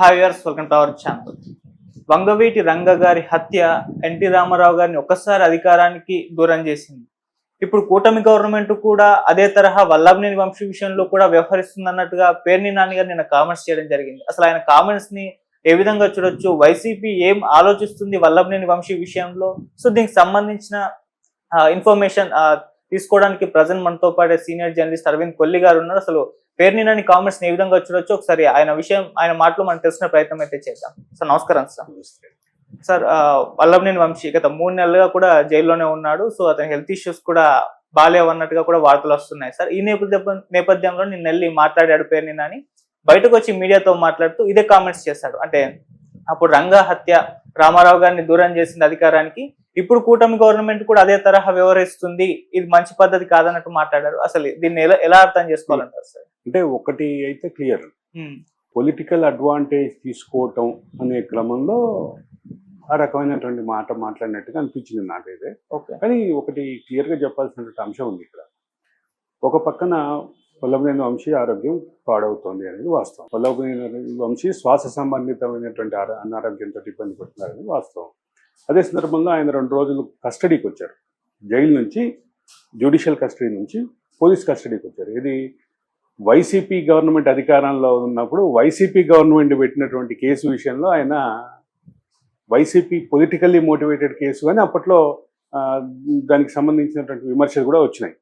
Hi viewers welcome to our channel Vangaveeti Ranga గారి హత్య NT Ramarao గారిని ఒక్కసారి అధికారానికి దూరం చేసింది. ఇప్పుడు కూటమి గవర్నమెంట్ కూడా అదే తరహా వల్లభనేని వంశీ విషయంలో కూడా వ్యవహరిస్తుంది అన్నట్టుగా పేర్ని నాని గారు నిన్న కామెంట్స్ చేయడం జరిగింది. అసలు ఆయన కామెంట్స్ని ఏ విధంగా చూడొచ్చు? వైసీపీ ఏం ఆలోచిస్తుంది వల్లభనేని వంశీ విషయంలో? సో దీనికి సంబంధించిన ఇన్ఫర్మేషన్ తీసుకోవడానికి ప్రజెంట్ మనతో పాటు సీనియర్ జర్నలిస్ట్ అరవింద్ కొల్లి గారు ఉన్నారు. అసలు పేరుని నాని కామెంట్స్ ఏ విధంగా చూడొచ్చు ఒకసారి ఆయన విషయం ఆయన మాటలు మనం తెలుసుకునే ప్రయత్నం అయితే చేద్దాం. సార్ నమస్కారం సార్. సార్ వల్లభనేని వంశీ గత మూడు నెలలుగా కూడా జైల్లోనే ఉన్నాడు. సో అతని హెల్త్ ఇష్యూస్ కూడా బాగాలేవన్నట్టుగా కూడా వార్తలు వస్తున్నాయి సార్. ఈ నేపథ్యం నేపథ్యంలో నిన్న వెళ్ళి మాట్లాడాడు పేరుని నాని బయటకు వచ్చి మీడియాతో మాట్లాడుతూ ఇదే కామెంట్స్ చేశాడు. అంటే అప్పుడు రంగా హత్య రామారావు గారిని దూరం చేసింది అధికారానికి. ఇప్పుడు కూటమి గవర్నమెంట్ కూడా అదే తరహా వ్యవహరిస్తుంది. ఇది మంచి పద్ధతి కాదన్నట్టు మాట్లాడారు. అసలు దీన్ని ఎలా ఎలా అర్థం చేసుకోవాలంటారు సార్? అంటే ఒకటి అయితే క్లియర్. పొలిటికల్ అడ్వాంటేజ్ తీసుకోవటం అనే క్రమంలో ఆ రకమైనటువంటి మాట మాట్లాడినట్టుగా అనిపించింది నాకైతే. ఓకే. కానీ ఒకటి క్లియర్గా చెప్పాల్సినటువంటి అంశం ఉంది ఇక్కడ. ఒక పక్కన పొల్లభనేని వంశీ ఆరోగ్యం పాడవుతోంది అనేది వాస్తవం. పొల్లభనేని వంశీ శ్వాస సంబంధితమైనటువంటి అనారోగ్యంతో ఇబ్బంది పడుతున్నారనేది వాస్తవం. అదే సందర్భంలో ఆయన రెండు రోజులు కస్టడీకి వచ్చారు జైలు నుంచి జ్యుడిషియల్ కస్టడీ నుంచి పోలీస్ కస్టడీకి వచ్చారు ఇది వైసీపీ గవర్నమెంట్ అధికారంలో ఉన్నప్పుడు వైసీపీ గవర్నమెంట్ పెట్టినటువంటి కేసు విషయంలో ఆయన వైసీపీ పొలిటికల్లీ మోటివేటెడ్ కేసు అని అప్పట్లో దానికి సంబంధించినటువంటి విమర్శలు కూడా వచ్చినాయి.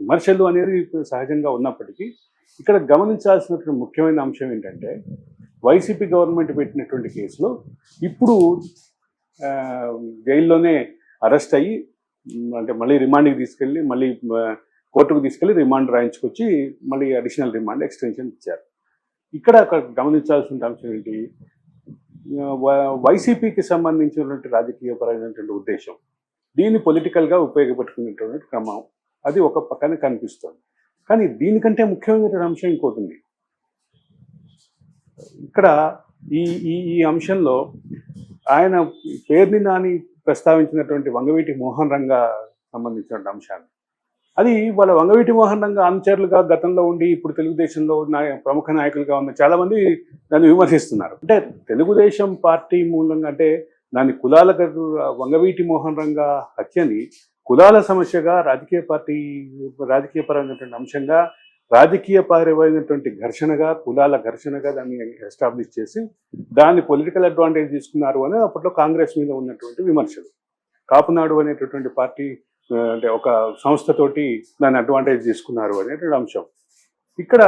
విమర్శలు అనేది సహజంగా ఉన్నప్పటికీ ఇక్కడ గమనించాల్సినటువంటి ముఖ్యమైన అంశం ఏంటంటే వైసీపీ గవర్నమెంట్ పెట్టినటువంటి కేసులో ఇప్పుడు జైల్లోనే అరెస్ట్ అయ్యి అంటే మళ్ళీ రిమాండ్కి తీసుకెళ్ళి మళ్ళీ కోర్టుకు తీసుకెళ్ళి రిమాండ్ రాయించుకొచ్చి మళ్ళీ అడిషనల్ రిమాండ్ ఎక్స్టెన్షన్ ఇచ్చారు. ఇక్కడ అక్కడ గమనించాల్సిన అంశం ఏంటి? వైసీపీకి సంబంధించినటువంటి రాజకీయపరమైనటువంటి ఉద్దేశం. దీన్ని పొలిటికల్గా ఉపయోగపెట్టుకునేటువంటి క్రమం. అది ఒక పక్కన కనిపిస్తుంది. కానీ దీనికంటే ముఖ్యమైనటువంటి అంశం ఇంకోటి ఉంది. ఇక్కడ ఈ ఈ ఈ అంశంలో ఆయన పేర్ని నాని ప్రస్తావించినటువంటి వంగవీటి మోహన్ రంగా సంబంధించినటువంటి అంశాన్ని. అది వాళ్ళ వంగవీటి మోహన్ రంగ అనుచరులుగా గతంలో ఉండి ఇప్పుడు తెలుగుదేశంలో ప్రముఖ నాయకులుగా ఉన్న చాలా మంది దాన్ని విమర్శిస్తున్నారు. అంటే తెలుగుదేశం పార్టీ మూలంగా అంటే దాని కులాల వంగవీటి మోహన్ రంగ హత్యని కులాల సమస్యగా రాజకీయ పార్టీ రాజకీయ పరమైనటువంటి అంశంగా రాజకీయ పరమైనటువంటి ఘర్షణగా కులాల ఘర్షణగా దాన్ని ఎస్టాబ్లిష్ చేసి దాన్ని పొలిటికల్ అడ్వాంటేజ్ తీసుకున్నారు అని అప్పట్లో కాంగ్రెస్ మీద ఉన్నటువంటి విమర్శలు. కాపునాడు అనేటటువంటి పార్టీ అంటే ఒక సంస్థతోటి దాన్ని అడ్వాంటేజ్ తీసుకున్నారు అనేటువంటి అంశం. ఇక్కడ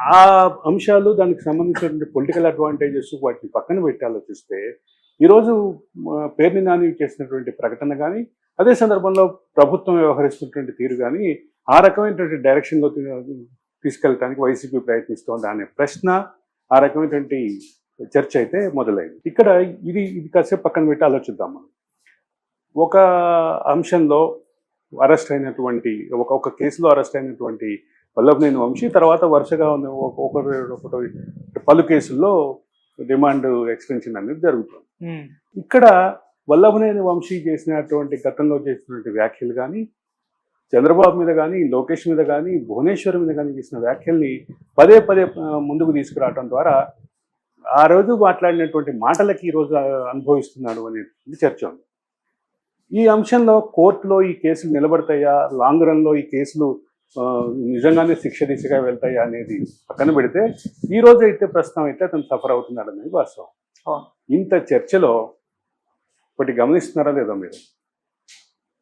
ఆ అంశాలు దానికి సంబంధించినటువంటి పొలిటికల్ అడ్వాంటేజెస్ వాటిని పక్కన పెట్టాలోచిస్తే ఈరోజు పేర్ని నాని చేసినటువంటి ప్రకటన కానీ అదే సందర్భంలో ప్రభుత్వం వ్యవహరిస్తున్నటువంటి తీరు కానీ ఆ రకమైనటువంటి డైరెక్షన్లో తీ- తీసుకెళ్ళటానికి వైసీపీ ప్రయత్నిస్తోంది అనే ప్రశ్న ఆ రకమైనటువంటి చర్చ అయితే మొదలైంది. ఇక్కడ ఇది ఇది కాసేపు పక్కన పెట్టి ఆలోచిద్దాం మనం. ఒక అంశంలో అరెస్ట్ అయినటువంటి ఒక ఒక కేసులో అరెస్ట్ అయినటువంటి వల్లభనేని వంశీ తర్వాత వరుసగా ఉన్న ఒక- ఒకటి ఒకటి పలు కేసుల్లో రిమాండ్ ఎక్స్టెన్షన్ అనేది జరుగుతుంది. ఇక్కడ వల్లభనేని వంశీ చేసినటువంటి గతంలో చేసినటువంటి వ్యాఖ్యలు కానీ చంద్రబాబు మీద కానీ లోకేష్ మీద కానీ భువనేశ్వర్ మీద కానీ చేసిన వ్యాఖ్యల్ని పదే పదే ముందుకు తీసుకురావడం ద్వారా ఆ రోజు మాట్లాడినటువంటి మాటలకి ఈరోజు అనుభవిస్తున్నాడు అనేటువంటి చర్చ ఉంది. ఈ అంశంలో కోర్టులో ఈ కేసులు నిలబడతాయా? లాంగ్ రన్లో ఈ కేసులు నిజంగానే శిక్ష దిశగా వెళ్తాయా అనేది పక్కన పెడితే ఈ రోజు అయితే ప్రస్తుతం అయితే అతను సఫర్ అవుతున్నాడు అనేది వాస్తవం. ఇంత చర్చలో ఒకటి గమనిస్తున్నారా లేదా మీరు?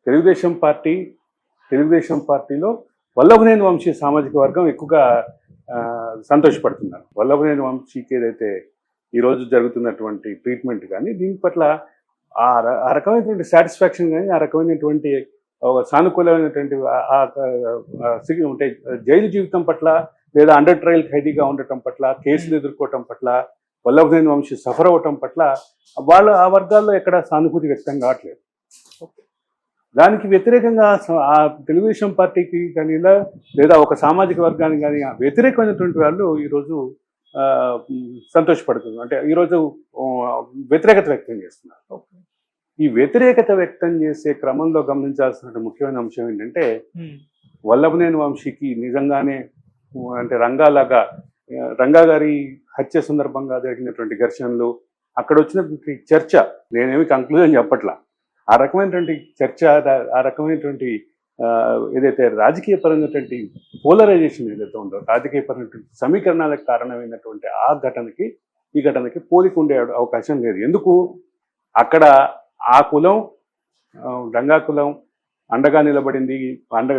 తెలుగుదేశం పార్టీ తెలుగుదేశం పార్టీలో వల్లభనేని వంశీ సామాజిక వర్గం ఎక్కువగా సంతోషపడుతున్నారు. వల్లభనేని వంశీకి ఏదైతే ఈరోజు జరుగుతున్నటువంటి ట్రీట్మెంట్ కానీ దీని పట్ల ఆ రకమైనటువంటి సాటిస్ఫాక్షన్ కానీ ఆ రకమైనటువంటి సానుకూలమైనటువంటి అంటే జైలు జీవితం పట్ల లేదా అండర్ ట్రయల్ ఖైదీగా ఉండటం పట్ల కేసులు ఎదుర్కోవటం పట్ల వల్లభనేని వంశీ సఫర్ అవ్వటం పట్ల వాళ్ళ ఆ వర్గాల్లో ఎక్కడ సానుభూతి వ్యక్తం కావట్లేదు. దానికి వ్యతిరేకంగా ఆ తెలుగుదేశం పార్టీకి కానీ లేదా ఒక సామాజిక వర్గానికి కానీ వ్యతిరేకమైనటువంటి వాళ్ళు ఈరోజు సంతోషపడుతున్నారు. అంటే ఈరోజు వ్యతిరేకత వ్యక్తం చేస్తున్నారు. ఈ వ్యతిరేకత వ్యక్తం చేసే క్రమంలో గమనించాల్సిన ముఖ్యమైన అంశం ఏంటంటే వల్లభనేని వంశీకి నిజంగానే అంటే రంగాలాగా రంగా గారి హత్య సందర్భంగా జరిగినటువంటి ఘర్షణలు అక్కడ వచ్చినటువంటి చర్చ నేనేమి కంక్లూజన్ చెప్పట్లా. ఆ రకమైనటువంటి చర్చ ఆ రకమైనటువంటి ఏదైతే రాజకీయ పరమైనటువంటి పోలరైజేషన్ ఏదైతే ఉందో రాజకీయ పరమైనటువంటి సమీకరణాలకు కారణమైనటువంటి ఆ ఘటనకి ఈ ఘటనకి పోలిక ఉండే అవకాశం లేదు. ఎందుకు? అక్కడ ఆ కులం గంగా రంగా కులం అండగా నిలబడింది అండ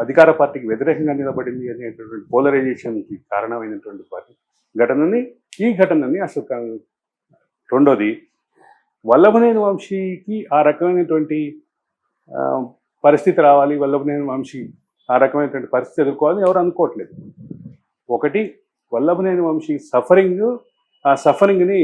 అధికార పార్టీకి వ్యతిరేకంగా నిలబడింది అనేటటువంటి పోలరైజేషన్కి కారణమైనటువంటి పార్టీ ఘటనని ఈ ఘటనని అసలు రెండోది వల్లభనేని వంశీకి ఆ రకమైనటువంటి పరిస్థితి రావాలి వల్లభనేని వంశీ ఆ రకమైనటువంటి పరిస్థితి ఎదుర్కోవాలని ఎవరు అనుకోవట్లేదు. ఒకటి వల్లభనేని వంశీ సఫరింగ్ ఆ సఫరింగ్ని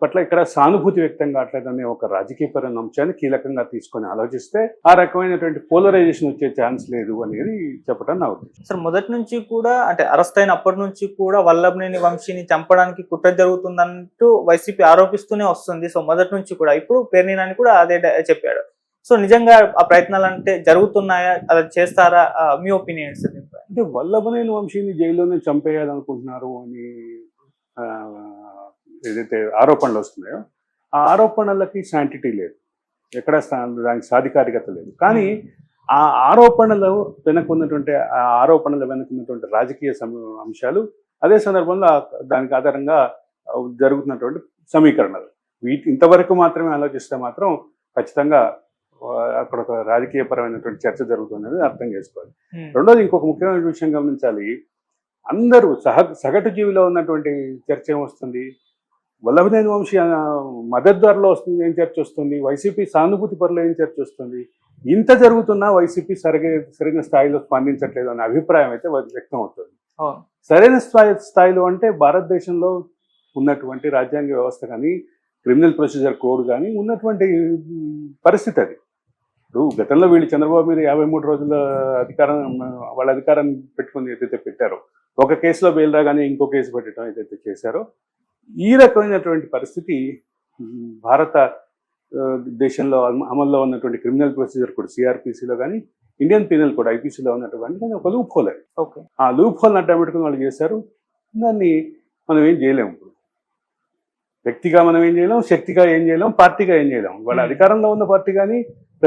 పట్ల ఇక్కడ సానుభూతి వ్యక్తం కావట్లేదనే ఒక రాజకీయపరమైన అంశాన్ని కీలకంగా తీసుకొని ఆలోచిస్తే ఆ రకమైనటువంటి పోలరైజేషన్ వచ్చే ఛాన్స్ లేదు అనేది చెప్పడం నా ఉద్దేశం. సార్ మొదటి నుంచి కూడా అంటే అరెస్ట్ అయినప్పటి నుంచి కూడా వల్లభనేని వంశీని చంపడానికి కుట్ర జరుగుతుందంటూ వైసీపీ ఆరోపిస్తూనే వస్తుంది. సో మొదటి నుంచి కూడా ఇప్పుడు పేర్ని నాని కూడా అదే చెప్పాడు. సో నిజంగా ఆ ప్రయత్నాలు అంటే జరుగుతున్నాయా? అలా చేస్తారా? మీ ఒపీనియన్ సార్ దీనిపై అంటే వల్లభనేని వంశీని జైల్లోనే చంపేయాలనుకుంటున్నారు అని ఆ, ఏదైతే ఆరోపణలు వస్తున్నాయో ఆ ఆరోపణలకి శాంటిటీ లేదు. ఎక్కడ దానికి సాధికారికత లేదు. కానీ ఆ ఆరోపణలు వెనక ఉన్నటువంటి ఆ ఆరోపణల వెనక ఉన్నటువంటి రాజకీయ అంశాలు అదే సందర్భంలో దానికి ఆధారంగా జరుగుతున్నటువంటి సమీకరణలు. వీటి ఇంతవరకు మాత్రమే ఆలోచిస్తే మాత్రం ఖచ్చితంగా అక్కడ ఒక రాజకీయపరమైనటువంటి చర్చ జరుగుతుందని అర్థం చేసుకోవాలి. రెండోది ఇంకొక ముఖ్యమైన విషయం గమనించాలి. అందరూ సహ సగటు జీవిలో ఉన్నటువంటి చర్చ ఏమొస్తుంది వల్లభనేని వంశీ మద్దతుదారులో వస్తుంది ఏం చర్చ వస్తుంది? వైసీపీ సానుభూతి పరులు ఏం చర్చ వస్తుంది? ఇంత జరుగుతున్నా వైసీపీ సరిగా సరైన స్థాయిలో స్పందించట్లేదు అనే అభిప్రాయం అయితే వ్యక్తం అవుతుంది. సరైన స్థాయి స్థాయిలో అంటే భారతదేశంలో ఉన్నటువంటి రాజ్యాంగ వ్యవస్థ కానీ క్రిమినల్ ప్రొసీజర్ కోడ్ కానీ ఉన్నటువంటి పరిస్థితి అది. ఇప్పుడు గతంలో వీళ్ళు చంద్రబాబు మీద యాభై మూడు రోజుల అధికారం వాళ్ళ అధికారం పెట్టుకుని ఏదైతే పెట్టారో ఒక కేసులో బెయిల్ రాగానే ఇంకో కేసు పెట్టడం ఏదైతే చేశారో ఈ రకమైనటువంటి పరిస్థితి భారత దేశంలో అమ- అమల్లో ఉన్నటువంటి క్రిమినల్ ప్రొసీజర్ కూడా సిఆర్పిసిలో కానీ ఇండియన్ పీనల్ కూడా ఐపీసీలో ఉన్నటువంటి కానీ ఒక లూప్ హోల్ అది. ఓకే. ఆ లూప్ హోల్ అడ్డం పెట్టుకుని వాళ్ళు చేశారు. దాన్ని మనం ఏం చేయలేము ఇప్పుడు. వ్యక్తిగా మనం ఏం చేయలేం శక్తిగా ఏం చేయలేం పార్టీగా ఏం చేయలేం. వాళ్ళ. అధికారంలో ఉన్న పార్టీ కానీ